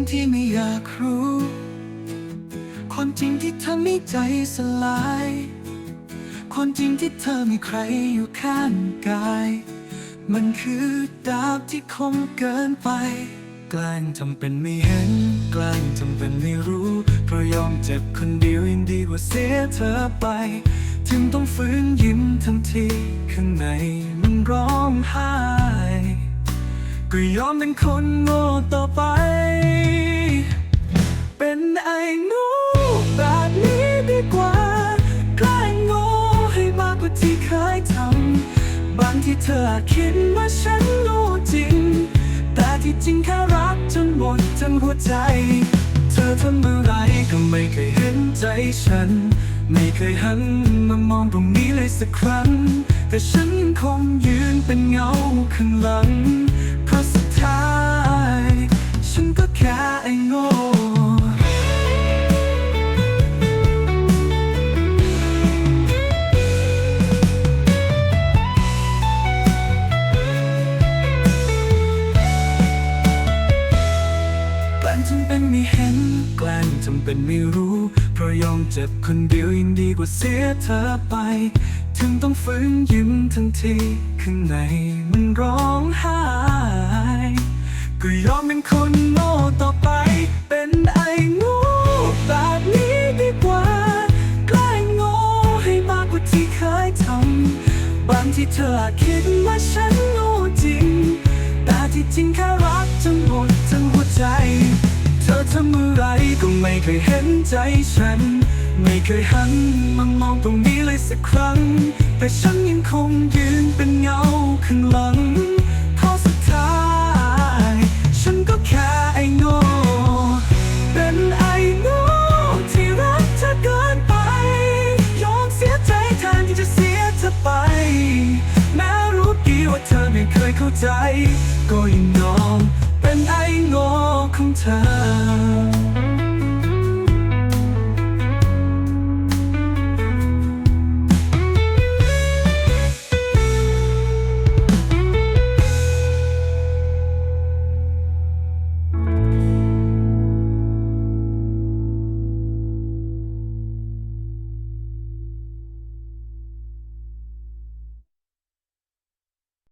งที่ไม่อยากรู้ ความจริงที่ทำให้ใจสลาย ความจริงที่เธอมีใครอยู่ข้างกาย มันคือดาบที่คมเกินไป แกล้งทำเป็นไม่เห็น แกล้งทำเป็นไม่รู้ เพราะยอมเจ็บคนเดียวยังดีกว่าเสียเธอไป ถึงต้องฝืนยิ้มทันทีข้างในมันร้องไห้ก็ยอมเป็นคนโง่ต่อไป บางที่เธอคิดว่าฉันโง่จริง แต่ที่จริงแค่รักจนหมดทั้งหัวใจ เธอทำอะไรก็ไม่เคยเห็นใจฉัน ไม่เคยหันมามองตรงนี้เลยสักครั้ง แต่ฉันยังคงยืนเป็นเงาข้างหลัง เป็นไม่รู้ เพราะยอมเจ็บคนเดียวยังดีกว่าเสียเธอไป ถึงต้องฝืนยิ้มทันทีข้างในมันร้องไห้ก็ยอมเป็นคนโง่ต่อไป เป็นไอ้โง่แบบนี้ดีกว่า แกล้งโง่ให้มากกว่าที่เคยทำบางที่เธอคิดว่าฉันโง่จริง แต่ที่จริงแค่รักจนหมดทั้งหัวใจ เธอทำอะไรก็ไม่เคยเห็นใจฉัน ไม่เคยหันมามองตรงนี้เลยสักครั้ง แต่ฉันยังคงยืนเป็นเงาข้างหลังพอสุดท้าย ฉันก็แค่ไอ้โง่เป็นไอ้โง่ที่รักเธอเกินไป ยอมเสียใจแทนที่จะเสียเธอไป แม้รู้กี่ว่าเธอไม่เคยเข้าใจ